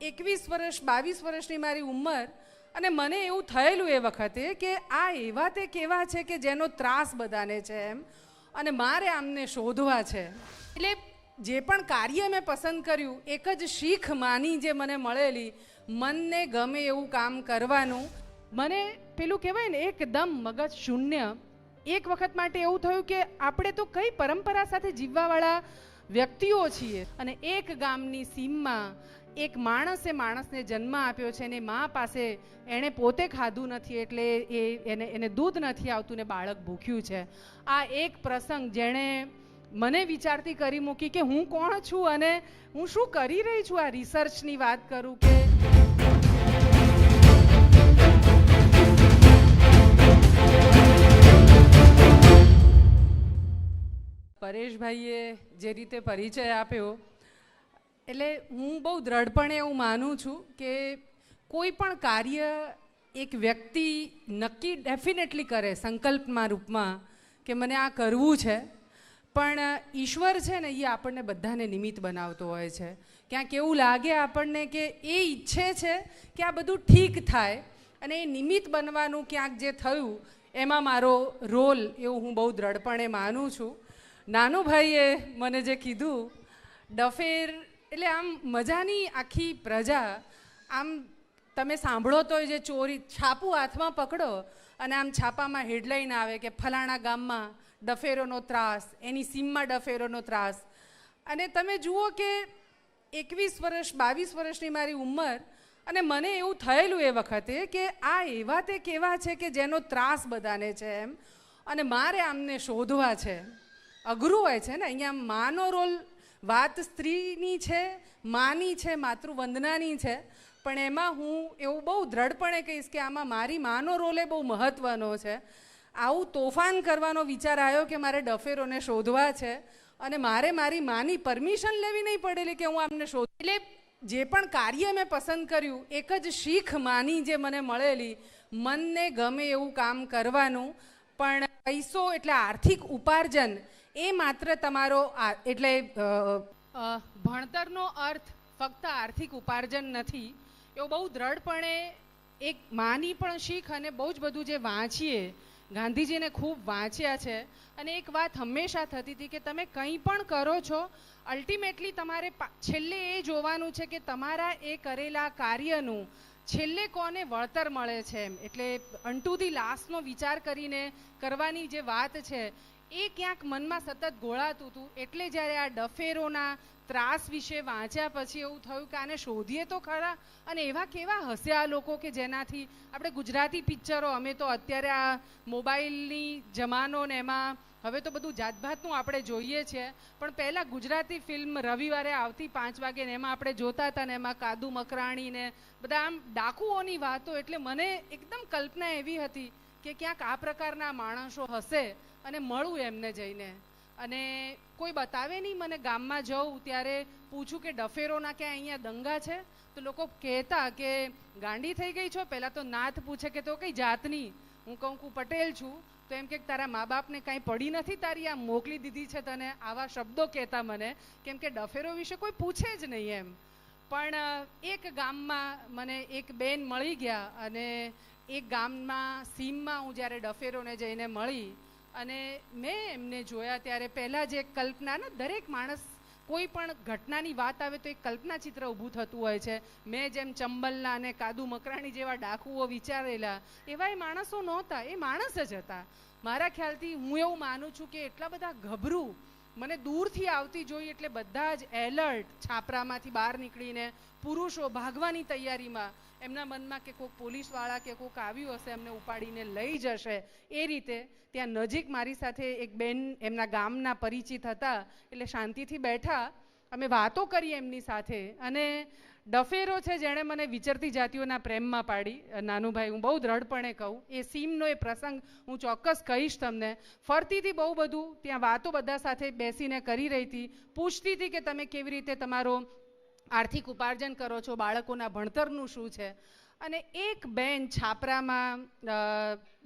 એકવીસ વર્ષ, બાવીસ વર્ષની મારી ઉંમર અને મને એવું થયેલું એ વખતે કે આ એવા તે કેવા છે કે જેનો ત્રાસ બધાને છે એમ અને મારે આમને શોધવા છે. એટલે જે પણ કાર્ય મેં પસંદ કર્યું, એક જ શીખ માની જે મને મળેલી, મનને ગમે એવું કામ કરવાનું. મને પેલું કહેવાય ને, એકદમ મગજ શૂન્ય. એક વખત માટે એવું થયું કે આપણે તો કઈ પરંપરા સાથે જીવવાવાળા વ્યક્તિઓ છીએ અને એક ગામની સીમમાં એક માણસે માણસને જન્મ આપ્યો છે અને મા પાસે એણે પોતે ખાધું નથી એટલે એ એને એને દૂધ નથી આવતું ને બાળક ભૂખ્યું છે. આ એક પ્રસંગ જેણે મને વિચારતી કરી મૂકી કે હું કોણ છું અને હું શું કરી રહી છું આ રિસર્ચની વાત કરું કે પરેશભાઈએ જે રીતે પરિચય આપ્યો એટલે હું બહુ દ્રઢપણે એવું માનું છું કે કોઈ પણ કાર્ય એક વ્યક્તિ નક્કી ડેફિનેટલી કરે સંકલ્પમાં, રૂપમાં, કે મને આ કરવું છે. પણ ઈશ્વર છે ને એ આપણને બધાને નિમિત્ત બનાવતો હોય છે. ક્યાંક એવું લાગે આપણને કે એ ઈચ્છે છે કે આ બધું ઠીક થાય અને એ નિમિત્ત બનવાનું ક્યાંક જે થયું, એમાં મારો રોલ એવું હું બહુ દ્રઢપણે માનું છું. નાનું ભાઈએ મને જે કીધું, ડફેર એટલે આમ મજાની આખી પ્રજા, આમ તમે સાંભળો તો જે ચોરી, છાપું હાથમાં પકડો અને આમ છાપામાં હેડલાઇન આવે કે ફલાણા ગામમાં ડફેરોનો ત્રાસ, એની સીમમાં ડફેરોનો ત્રાસ. અને તમે જુઓ કે એકવીસ વર્ષ, બાવીસ વર્ષની મારી ઉંમર અને મને એવું થયેલું એ વખતે કે આ એવા તે કેવા છે કે જેનો ત્રાસ બધાને છે એમ. અને મારે આમને શોધવા છે. અઘરું હોય છે ને, અહીંયા માનો રોલ વાત સ્ત્રીની છે, માની છે, માતૃવંદનાની છે, પણ એમાં હું એવું બહુ દ્રઢપણે કહીશ કે આમાં મારી માનો રોલ બહુ મહત્ત્વનો છે. આવું તોફાન કરવાનો વિચાર આવ્યો કે મારે ડફેરોને શોધવા છે અને મારે મારી માની પરમિશન લેવી નહીં પડેલી કે હું આમને શોધ એટલે જે પણ કાર્ય મેં પસંદ કર્યું, એક જ શીખ માની જે મને મળેલી, મનને ગમે એવું કામ કરવાનું, પણ પૈસો એટલે આર્થિક ઉપાર્જન એ માત્ર તમારો એટલે ભણતરનો અર્થ ફક્ત આર્થિક ઉપાર્જન નથી, એવું બહુ દ્રઢપણે એક માની પણ શીખ અને બહુ જ બધું જે વાંચીએ, ગાંધીજીને ખૂબ વાંચ્યા છે. અને એક વાત હંમેશા થતી હતી કે તમે કંઈ પણ કરો છો, અલ્ટિમેટલી તમારે છેલ્લે એ જોવાનું છે કે તમારા એ કરેલા કાર્યનું છેલ્લે કોને વળતર મળે છે એમ. એટલે અંટુ ધી લાસ્ટનો વિચાર કરીને કરવાની જે વાત છે એ ક્યાંક મનમાં સતત ગોળાતું હતું. એટલે જ્યારે આ ડફેરોના ત્રાસ વિશે વાંચ્યા પછી એવું થયું કે આને શોધીએ તો ખરા. અને એવા કેવા હશે આ લોકો કે જેનાથી આપણે ગુજરાતી પિક્ચરો, અમે તો અત્યારે આ મોબાઈલની જમાનો ને એમાં હવે તો બધું જાતભાતનું આપણે જોઈએ છીએ પણ પહેલાં ગુજરાતી ફિલ્મ રવિવારે આવતી પાંચ વાગે ને એમાં આપણે જોતા હતા ને એમાં કાદુ મકરાણી ને બધા આમ ડાકુઓની વાતો. એટલે મને એકદમ કલ્પના એવી હતી કે ક્યાંક આ પ્રકારના માણસો હશે અને મળું એમને જઈને. અને કોઈ બતાવે નહીં, મને ગામમાં જઉં ત્યારે પૂછું કે ડફેરોના ક્યાં અહીંયા દંગા છે? તો લોકો કહેતા કે, ગાંડી થઈ ગઈ છો? પહેલાં તો નાથ પૂછે કે, તો કઈ જાતની? હું કહું, હું પટેલ છું. તો એમ કે, તારા મા બાપને કાંઈ પડી નથી તારી? આ મોકલી દીધી છે તને આવા શબ્દો કહેતા મને. કેમ કે ડફેરો વિશે કોઈ પૂછે જ નહીં એમ. પણ એક ગામમાં મને એક બેન મળી ગયા અને એક ગામમાં સીમમાં હું જ્યારે ડફેરોને જઈને મળી અને મેં એમને જોયા ત્યારે પહેલાં જે કલ્પના ને દરેક માણસ કોઈ પણ ઘટનાની વાત આવે તો એક કલ્પના ચિત્ર ઊભું થતું હોય છે. મેં જેમ ચંબલના અને કાદુ મકરાણી જેવા ડાકુઓ વિચારેલા, એવા એ માણસો નહોતા, એ માણસ જ હતા. મારા ખ્યાલથી હું એવું માનું છું કે એટલા બધા ગભરું મને દૂરથી આવતી જોઈ એટલે બધા જ એલર્ટ છાપરામાંથી બહાર નીકળીને, પુરુષો ભાગવાની તૈયારીમાં એમના મનમાં કે કોઈક પોલીસવાળા કે કોઈક આવ્યું હશે, એમને ઉપાડીને લઈ જશે. એ રીતે ત્યાં નજીક મારી સાથે એક બેન એમના ગામના પરિચિત હતા, એટલે શાંતિથી બેઠા. અમે વાતો કરી એમની સાથે અને ડફેરો છે જેણે મને વિચરતી જાતિઓના પ્રેમમાં પાડી. નાનુભાઈ, હું બહુ દ્રઢપણે કહું, એ સીમનો એ પ્રસંગ હું ચોક્કસ કહીશ તમને. ફરતીથી બહુ બધું ત્યાં વાતો બધા સાથે બેસીને કરી રહી હતી. પૂછતી હતી કે તમે કેવી રીતે તમારો આર્થિક ઉપાર્જન કરો છો, બાળકોના ભણતરનું શું છે? અને એક બેન છાપરામાં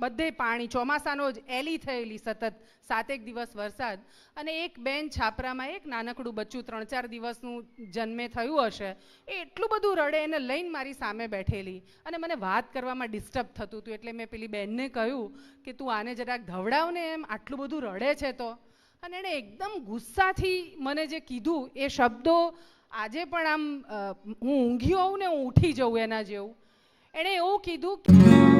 બધે પાણી, ચોમાસાનો જ એલી થયેલી સતત, સાતેક દિવસ વરસાદ. અને એક બેન છાપરામાં એક નાનકડું બચ્ચું ત્રણ ચાર દિવસનું જન્મે થયું હશે. એ એટલું બધું રડે, એને લઈને મારી સામે બેઠેલી. અને મને વાત કરવામાં ડિસ્ટર્બ થતું હતું. એટલે મેં પેલી બેનને કહ્યું કે, તું આને જરાક ધવડાવને એમ, આટલું બધું રડે છે તો. અને એણે એકદમ ગુસ્સાથી મને જે કીધું, એ શબ્દો આજે પણ આમ હું ઊંઘી હોઉં ને હું ઉઠી જઉં એના જેવું. એણે એવું કીધું કે